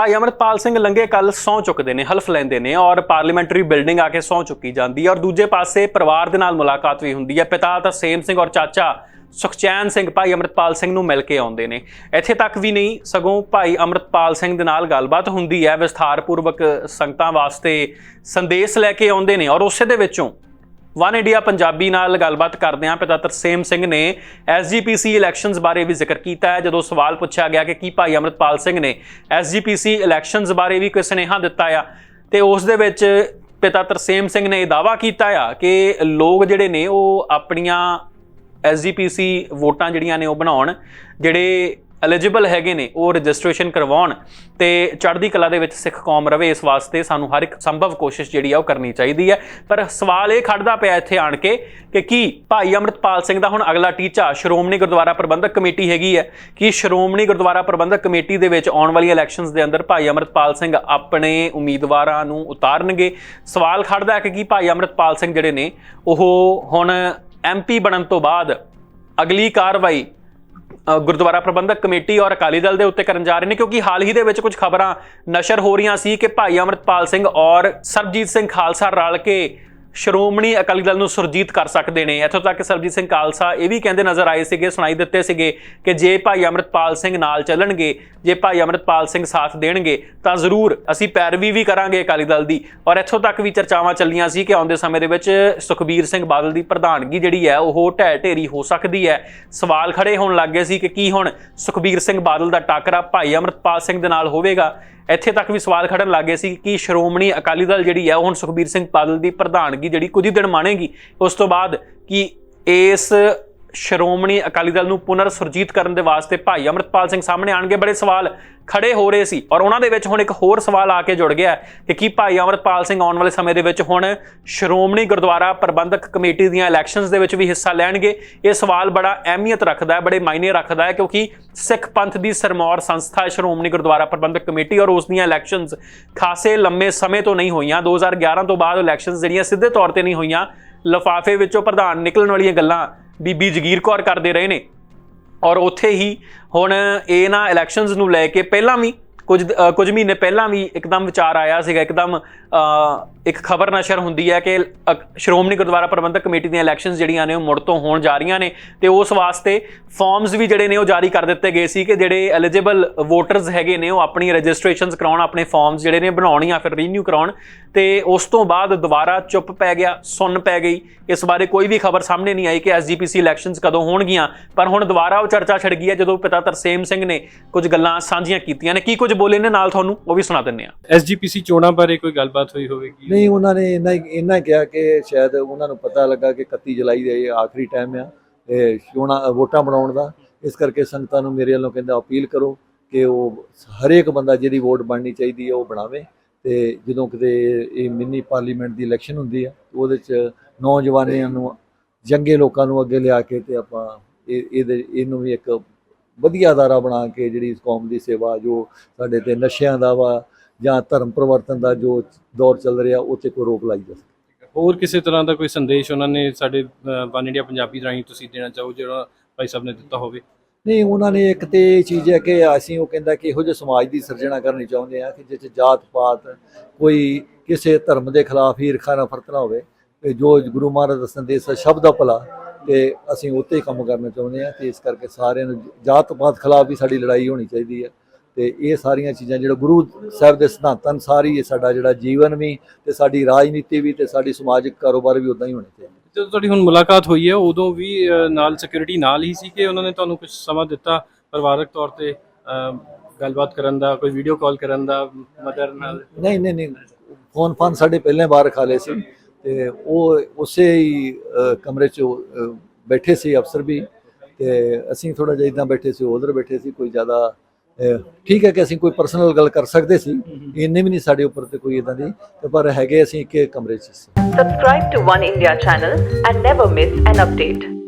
ਭਾਈ ਅਮਰਪਾਲ ਸਿੰਘ ਲੰਗੇ ਕੱਲ ਸਹੁੰ ਚੁੱਕਦੇ ਨੇ, ਹਲਫ ਲੈਂਦੇ ਨੇ ਔਰ ਪਾਰਲੀਮੈਂਟਰੀ ਬਿਲਡਿੰਗ ਆ ਕੇ ਸਹੁੰ ਚੁੱਕੀ ਜਾਂਦੀ ਹੈ ਔਰ ਦੂਜੇ ਪਾਸੇ ਪਰਿਵਾਰ ਦੇ ਨਾਲ ਮੁਲਾਕਾਤ ਵੀ ਹੁੰਦੀ ਹੈ। ਪਿਤਾ ਤਾਂ ਸੇਮ ਸਿੰਘ ਔਰ ਚਾਚਾ ਸੁਖਚੈਨ ਸਿੰਘ ਭਾਈ ਅਮਰਪਾਲ ਸਿੰਘ ਨੂੰ ਮਿਲ ਕੇ ਆਉਂਦੇ ਨੇ। ਇੱਥੇ ਤੱਕ ਵੀ ਨਹੀਂ, ਸਗੋਂ ਭਾਈ ਅਮਰਪਾਲ ਸਿੰਘ ਦੇ ਨਾਲ ਗੱਲਬਾਤ ਹੁੰਦੀ ਹੈ। ਵਿਸਥਾਰਪੂਰਵਕ ਸੰਗਤਾਂ ਵਾਸਤੇ ਸੰਦੇਸ਼ ਲੈ ਕੇ ਆਉਂਦੇ ਨੇ ਔਰ ਉਸੇ ਦੇ ਵਿੱਚੋਂ ਵਨ ਇੰਡੀਆ ਪੰਜਾਬੀ ਨਾਲ ਗੱਲਬਾਤ ਕਰਦਿਆਂ ਪਿਤਾ ਤਰਸੇਮ ਸਿੰਘ ਨੇ ਐਸਜੀਪੀਸੀ ਇਲੈਕਸ਼ਨਸ ਬਾਰੇ ਵੀ ਜ਼ਿਕਰ ਕੀਤਾ ਹੈ। ਜਦੋਂ ਸਵਾਲ ਪੁੱਛਿਆ ਗਿਆ ਕਿ ਕੀ ਭਾਈ ਅਮਰਪਾਲ ਸਿੰਘ ਨੇ ਐਸਜੀਪੀਸੀ ਇਲੈਕਸ਼ਨਸ ਬਾਰੇ ਵੀ ਕੋਈ ਸੁਨੇਹਾ ਦਿੱਤਾ ਆ, ਤੇ ਉਸ ਦੇ ਵਿੱਚ ਪਿਤਾ ਤਰਸੇਮ ਸਿੰਘ ਨੇ ਇਹ ਦਾਵਾ ਕੀਤਾ ਆ ਕਿ ਲੋਕ ਜਿਹੜੇ ਨੇ ਉਹ ਆਪਣੀਆਂ ਐਸਜੀਪੀਸੀ ਵੋਟਾਂ ਜਿਹੜੀਆਂ ਨੇ ਉਹ ਬਣਾਉਣ, ਜਿਹੜੇ ਐਲੀਜੀਬਲ ਹੈਗੇ ਨੇ, ਉਹ ਰਜਿਸਟ੍ਰੇਸ਼ਨ ਕਰਵਾਉਣ ਤੇ ਚੜ੍ਹਦੀ ਕਲਾ ਦੇ ਵਿੱਚ ਸਿੱਖ ਕੌਮ ਰਵੇ, ਇਸ ਵਾਸਤੇ ਸਾਨੂੰ ਹਰ ਇੱਕ ਸੰਭਵ ਕੋਸ਼ਿਸ਼ ਜਿਹੜੀ ਆ ਉਹ ਕਰਨੀ ਚਾਹੀਦੀ ਹੈ। ਪਰ ਸਵਾਲ ਇਹ ਖੜਦਾ ਪਿਆ ਇੱਥੇ ਆਣ ਕੇ ਕਿ ਕੀ ਭਾਈ ਅਮਰਤਪਾਲ ਸਿੰਘ ਦਾ ਹੁਣ ਅਗਲਾ ਟੀਚਾ ਸ਼੍ਰੋਮਣੀ ਗੁਰਦੁਆਰਾ ਪ੍ਰਬੰਧਕ ਕਮੇਟੀ ਹੈਗੀ ਹੈ? ਕਿ ਸ਼੍ਰੋਮਣੀ ਗੁਰਦੁਆਰਾ ਪ੍ਰਬੰਧਕ ਕਮੇਟੀ ਦੇ ਵਿੱਚ ਆਉਣ ਵਾਲੀਆਂ ਇਲੈਕਸ਼ਨਸ ਦੇ ਅੰਦਰ ਭਾਈ ਅਮਰਤਪਾਲ ਸਿੰਘ ਆਪਣੇ ਉਮੀਦਵਾਰਾਂ ਨੂੰ ਉਤਾਰਨਗੇ? ਸਵਾਲ ਖੜਦਾ ਹੈ ਕਿ ਕੀ ਭਾਈ ਅਮਰਤਪਾਲ ਸਿੰਘ ਜਿਹੜੇ ਨੇ, ਉਹ ਹੁਣ ਐਮਪੀ ਬਣਨ ਤੋਂ ਬਾਅਦ ਅਗਲੀ ਕਾਰਵਾਈ ਗੁਰਦੁਆਰਾ ਪ੍ਰਬੰਧਕ ਕਮੇਟੀ ਔਰ ਅਕਾਲੀ ਦਲ ਦੇ ਉੱਤੇ ਕਰਨ ਜਾ ਰਹੇ ਨੇ, ਕਿਉਂਕਿ ਹਾਲ ਹੀ ਦੇ ਵਿੱਚ ਕੁਝ ਖਬਰਾਂ ਨਸ਼ਰ ਹੋ ਰਹੀਆਂ ਸੀ ਕਿ ਭਾਈ ਅਮਰਤਪਾਲ ਸਿੰਘ ਔਰ ਸਰਬਜੀਤ ਸਿੰਘ ਖਾਲਸਾ ਰਲ ਕੇ ਸ਼੍ਰੋਮਣੀ ਅਕਾਲੀ ਦਲ ਨੂੰ ਸੁਰਜੀਤ ਕਰ ਸਕਦੇ ਨੇ। ਇੱਥੋਂ ਤੱਕ ਕਿ ਸਰਬਜੀਤ ਸਿੰਘ ਖਾਲਸਾ ਇਹ ਵੀ ਕਹਿੰਦੇ ਨਜ਼ਰ ਆਏ ਸੀਗੇ, ਸੁਣਾਈ ਦਿੱਤੇ ਸੀਗੇ ਕਿ ਜੇ ਭਾਈ ਅਮਰਤਪਾਲ ਸਿੰਘ ਨਾਲ ਚੱਲਣਗੇ, ਜੇ ਭਾਈ ਅਮਰਤਪਾਲ ਸਿੰਘ ਸਾਥ ਦੇਣਗੇ, ਤਾਂ ਜ਼ਰੂਰ ਅਸੀਂ ਪੈਰਵੀ ਵੀ ਕਰਾਂਗੇ ਅਕਾਲੀ ਦਲ ਦੀ। ਔਰ ਇੱਥੋਂ ਤੱਕ ਵੀ ਚਰਚਾਵਾਂ ਚੱਲੀਆਂ ਸੀ ਕਿ ਆਉਂਦੇ ਸਮੇਂ ਦੇ ਵਿੱਚ ਸੁਖਬੀਰ ਸਿੰਘ ਬਾਦਲ ਦੀ ਪ੍ਰਧਾਨਗੀ ਜਿਹੜੀ ਹੈ, ਉਹ ਢਹਿ ਢੇਰੀ ਹੋ ਸਕਦੀ ਹੈ। ਸਵਾਲ ਖੜੇ ਹੋਣ ਲੱਗ ਗਏ ਸੀ ਕਿ ਕੀ ਹੁਣ ਸੁਖਬੀਰ ਸਿੰਘ ਬਾਦਲ ਦਾ ਟਾਕਰਾ ਭਾਈ ਅਮਰਤਪਾਲ ਸਿੰਘ ਦੇ ਨਾਲ ਹੋਵੇਗਾ? ਇੱਥੇ ਤੱਕ ਵੀ ਸਵਾਲ ਖੜਨ ਲੱਗੇ ਸੀ ਕਿ ਸ਼੍ਰੋਮਣੀ ਅਕਾਲੀ ਦਲ ਜਿਹੜੀ ਹੈ ਉਹ ਹੁਣ ਸੁਖਬੀਰ ਸਿੰਘ ਬਾਦਲ ਦੀ ਪ੍ਰਧਾਨਗੀ ਜਿਹੜੀ ਕੁਝ ਦਿਨ ਮਾਣੇਗੀ, ਉਸ ਤੋਂ ਬਾਅਦ ਕਿ ਇਸ ਸ਼੍ਰੋਮਣੀ ਅਕਾਲੀ ਦਲ ਨੂੰ ਪੁਨਰ ਸੁਰਜੀਤ ਕਰਨ ਦੇ ਵਾਸਤੇ ਭਾਈ ਅਮਰਤਪਾਲ ਸਿੰਘ ਸਾਹਮਣੇ ਆਣਗੇ ਬੜੇ ਸਵਾਲ ਖੜੇ ਹੋ ਰਹੇ ਸੀ ਔਰ ਉਹਨਾਂ ਦੇ ਵਿੱਚ ਹੁਣ ਇੱਕ ਹੋਰ ਸਵਾਲ ਆ ਕੇ ਜੁੜ ਗਿਆ ਕਿ ਕੀ ਭਾਈ ਅਮਰਤਪਾਲ ਸਿੰਘ ਆਉਣ ਵਾਲੇ ਸਮੇਂ ਦੇ ਵਿੱਚ ਹੁਣ ਸ਼੍ਰੋਮਣੀ ਗੁਰਦੁਆਰਾ ਪ੍ਰਬੰਧਕ ਕਮੇਟੀ ਦੀਆਂ ਇਲੈਕਸ਼ਨਸ ਦੇ ਵਿੱਚ ਵੀ ਹਿੱਸਾ ਲੈਣਗੇ? ਇਹ ਸਵਾਲ ਬੜਾ ਅਹਿਮੀਅਤ ਰੱਖਦਾ ਹੈ, ਬੜੇ ਮਾਇਨੇ ਰੱਖਦਾ ਹੈ ਕਿਉਂਕਿ ਸਿੱਖ ਪੰਥ ਦੀ ਸਰਮੌਰ ਸੰਸਥਾ ਸ਼੍ਰੋਮਣੀ ਗੁਰਦੁਆਰਾ ਪ੍ਰਬੰਧਕ ਕਮੇਟੀ ਔਰ ਉਸ ਦੀਆਂ ਇਲੈਕਸ਼ਨਸ ਖਾਸੇ ਲੰਮੇ ਸਮੇਂ ਤੋਂ ਨਹੀਂ ਹੋਈਆਂ। 2011 ਤੋਂ ਬਾਅਦ ਇਲੈਕਸ਼ਨਸ ਜਿਹੜੀਆਂ ਸਿੱਧੇ ਤੌਰ ਤੇ ਨਹੀਂ ਹੋਈਆਂ, ਲਫਾਫੇ ਵਿੱਚੋਂ ਪ੍ਰਧਾਨ ਨਿਕਲਣ ਵਾਲੀਆਂ ਗੱਲਾਂ ਬੀਬੀ ਜਗੀਰ ਕੌਰ ਕਰਦੇ ਰਹੇ ਨੇ। ਔਰ ਉੱਥੇ ਹੀ ਹੁਣ ਇਹਨਾਂ ਇਲੈਕਸ਼ਨਸ ਨੂੰ ਲੈ ਕੇ ਪਹਿਲਾਂ ਵੀ ਕੁਝ ਕੁਝ ਮਹੀਨੇ ਪਹਿਲਾਂ ਵੀ ਇੱਕਦਮ ਵਿਚਾਰ ਆਇਆ ਸੀਗਾ ਇੱਕਦਮ ਇੱਕ ਖਬਰ ਨਸ਼ਰ ਹੁੰਦੀ ਹੈ ਕਿ ਅ, ਸ਼੍ਰੋਮਣੀ ਗੁਰਦੁਆਰਾ ਪ੍ਰਬੰਧਕ ਕਮੇਟੀ ਦੀਆਂ ਇਲੈਕਸ਼ਨਸ ਜਿਹੜੀਆਂ ਨੇ ਉਹ ਮੁੜ ਤੋਂ ਹੋਣ ਜਾ ਰਹੀਆਂ ਨੇ ਤੇ ਉਸ ਵਾਸਤੇ ਫਾਰਮਸ ਵੀ ਜਿਹੜੇ ਨੇ ਉਹ ਜਾਰੀ ਕਰ ਦਿੱਤੇ ਗਏ ਸੀ ਕਿ ਜਿਹੜੇ ਐਲੀਜੀਬਲ ਵੋਟਰਸ ਹੈਗੇ ਨੇ ਉਹ ਆਪਣੀ ਰਜਿਸਟ੍ਰੇਸ਼ਨਸ ਕਰਾਉਣ ਆਪਣੇ ਫਾਰਮਸ ਜਿਹੜੇ ਨੇ ਬਣਾਉਣ ਜਾਂ ਫਿਰ ਰੀਨਿਊ ਕਰਾਉਣ ਤੇ ਉਸ ਤੋਂ ਬਾਅਦ ਦੁਬਾਰਾ ਚੁੱਪ ਪੈ ਗਿਆ ਸੁੰਨ ਪੈ ਗਈ। ਇਸ ਬਾਰੇ ਕੋਈ ਵੀ ਖਬਰ ਸਾਹਮਣੇ ਨਹੀਂ ਆਈ ਕਿ ਐਸਜੀਪੀਸੀ ਇਲੈਕਸ਼ਨਸ ਕਦੋਂ ਹੋਣਗੀਆਂ ਪਰ ਹੁਣ ਦੁਬਾਰਾ ਉਹ ਚਰਚਾ ਛਿੜ ਗਈ ਹੈ ਜਦੋਂ ਪਿਤਾ ਤਰਸੇਮ ਸਿੰਘ ਨੇ ਕੁਝ ਗੱਲਾਂ ਸਾਂਝੀਆਂ ਕੀਤੀਆਂ ਨੇ। ਕੀ ਕੁਝ ਬੋਲੇ ਨੇ ਨਾਲ ਤੁਹਾਨੂੰ ਉਹ ਵੀ ਸੁਣਾ ਦਿੰਨੇ ਆ। ਐਸਜੀਪੀਸੀ ਚੋਣਾਂ ਬਾਰੇ ਕੋਈ ਗੱਲਬਾਤ ਹੋਈ ਹੋਵੇਗੀ? ਨਹੀਂ ਉਹਨਾਂ ਨੇ ਇੰਨਾ ਇੰਨਾ ਕਿਹਾ ਕਿ ਸ਼ਾਇਦ ਉਹਨਾਂ ਨੂੰ ਪਤਾ ਲੱਗਾ ਕਿ 31 ਜੁਲਾਈ ਦਾ ਇਹ ਆਖਰੀ ਟਾਈਮ ਆ ਇਹ ਚੋਣਾਂ ਵੋਟਾਂ ਬਣਾਉਣ ਦਾ। ਇਸ ਕਰਕੇ ਸੰਗਤਾਂ ਨੂੰ ਮੇਰੇ ਵੱਲੋਂ ਕਹਿੰਦਾ ਅਪੀਲ ਕਰੋ ਕਿ ਉਹ ਹਰੇਕ ਬੰਦਾ ਜਿਹਦੀ ਵੋਟ ਬਣਨੀ ਚਾਹੀਦੀ ਹੈ ਉਹ ਬਣਾਵੇ। ਤੇ ਜਦੋਂ ਕਿਤੇ ਇਹ ਮਿੰਨੀ ਪਾਰਲੀਮੈਂਟ ਦੀ ਇਲੈਕਸ਼ਨ ਹੁੰਦੀ ਆ ਉਹਦੇ ਚ ਨੌਜਵਾਨਾਂ ਨੂੰ ਜੰਗੇ ਲੋਕਾਂ ਨੂੰ ਅੱਗੇ ਲਿਆ ਕੇ ਤੇ ਆਪਾਂ ਇਹ ਇਹਦੇ ਇਹਨੂੰ ਵੀ ਇੱਕ ਵਧੀਆ ਅਦਾਰਾ ਬਣਾ ਕੇ ਜਿਹੜੀ ਇਸ ਕੌਮ ਦੀ ਸੇਵਾ ਜੋ ਸਾਡੇ ਤੇ ਨਸ਼ਿਆਂ ਦਾ ਵਾ ਜਾਂ ਧਰਮ ਪਰਿਵਰਤਨ ਦਾ ਜੋ ਦੌਰ ਚੱਲ ਰਿਹਾ ਉਹ 'ਤੇ ਕੋਈ ਰੋਕ ਲਾਈ ਜਾ ਸਕੇ ਹੋਰ ਕਿਸੇ ਤਰ੍ਹਾਂ ਦਾ ਕੋਈ ਸੰਦੇਸ਼ ਉਹਨਾਂ ਨੇ ਸਾਡੇ ਵਨ ਇੰਡੀਆ ਪੰਜਾਬੀ ਰਾਹੀਂ ਤੁਸੀਂ ਦੇਣਾ ਚਾਹੋ ਜਿਹੜਾ ਭਾਈ ਸਾਹਿਬ ਨੇ ਦਿੱਤਾ ਹੋਵੇ? ਨਹੀਂ ਉਹਨਾਂ ਨੇ ਇੱਕ ਤੇ ਇਹ ਚੀਜ਼ ਹੈ ਕਿ ਅਸੀਂ ਉਹ ਕਹਿੰਦਾ ਕਿ ਇਹੋ ਜਿਹੇ ਸਮਾਜ ਦੀ ਸਿਰਜਣਾ ਕਰਨੀ ਚਾਹੁੰਦੇ ਆ ਕਿ ਜਿਸ 'ਚ ਜਾਤ ਪਾਤ ਕੋਈ ਕਿਸੇ ਧਰਮ ਦੇ ਖਿਲਾਫ ਈਰਖਾ ਨਫ਼ਰਤ ਨਾ ਹੋਵੇ ਤੇ ਜੋ ਗੁਰੂ ਮਹਾਰਾਜ ਦਾ ਸੰਦੇਸ਼ ਹੈ ਸ਼ਬਦ ਦਾ ਭਲਾ ਤੇ ਅਸੀਂ ਉੱਤੇ ਹੀ ਕੰਮ ਕਰਨਾ ਚਾਹੁੰਦੇ ਆ ਤੇ ਇਸ ਕਰਕੇ ਸਾਰਿਆਂ ਨੂੰ ਜਾਤ ਪਾਤ ਖਿਲਾਫ ਵੀ ਸਾਡੀ ਲੜਾਈ ਹੋਣੀ ਚਾਹੀਦੀ ਹੈ। ਤੇ ਇਹ ਸਾਰੀਆਂ ਚੀਜ਼ਾਂ ਜਿਹੜਾ ਗੁਰੂ ਸਾਹਿਬ ਦੇ ਸਿਧਾਂਤਾਂ ਅਨੁਸਾਰ ਹੀ ਇਹ ਸਾਡਾ ਜਿਹੜਾ ਜੀਵਨ ਵੀ ਤੇ ਸਾਡੀ ਰਾਜਨੀਤੀ ਵੀ ਤੇ ਸਾਡੀ ਸਮਾਜਿਕ ਕਾਰੋਬਾਰ ਵੀ ਉਦਾਂ ਹੀ ਹੋਣੇ ਚਾਹੀਦੇ। ਜਦੋਂ ਤੁਹਾਡੀ ਹੁਣ ਮੁਲਾਕਾਤ ਹੋਈ ਹੈ ਉਦੋਂ ਵੀ ਨਾਲ ਸਿਕਿਉਰਿਟੀ ਨਾਲ ਹੀ ਸੀ ਕਿ ਉਹਨਾਂ ਨੇ ਤੁਹਾਨੂੰ ਕੁਝ ਸਮਾਂ ਦਿੱਤਾ ਪਰਿਵਾਰਕ ਤੌਰ ਤੇ ਗੱਲਬਾਤ ਕਰਨ ਦਾ ਕੋਈ ਵੀਡੀਓ ਕਾਲ ਕਰਨ ਦਾ ਮਦਰ ਨਾਲ? ਨਹੀਂ ਨਹੀਂ ਨਹੀਂ। ਫੋਨ ਫਾਨ ਸਾਡੇ ਪਹਿਲਾਂ ਬਾਹਰ ਰਖਾ ਲਏ ਸੀ। ਤੇ ਉਹ ਉਸੇ ਹੀ ਕਮਰੇ 'ਚ ਬੈਠੇ ਸੀ ਅਫਸਰ ਵੀ ਤੇ ਅਸੀਂ ਥੋੜਾ ਜਿਹਾ ਇਦਾਂ ਬੈਠੇ ਸੀ ਉਧਰ ਬੈਠੇ ਸੀ, ਕੋਈ ਜ਼ਿਆਦਾ ਠੀਕ ਹੈ ਕਿ ਅਸੀਂ ਕੋਈ ਪਰਸਨਲ ਗੱਲ ਕਰ ਸਕਦੇ ਸੀ, ਇੰਨੇ ਵੀ ਨਹੀਂ ਸਾਡੇ ਉੱਪਰ ਤੇ ਕੋਈ ਇਦਾਂ ਦੀ ਪਰ ਹੈਗੇ ਅਸੀਂ ਇੱਕ ਕਮਰੇ 'ਚ ਸੀ Subscribe to One India channel and never miss an.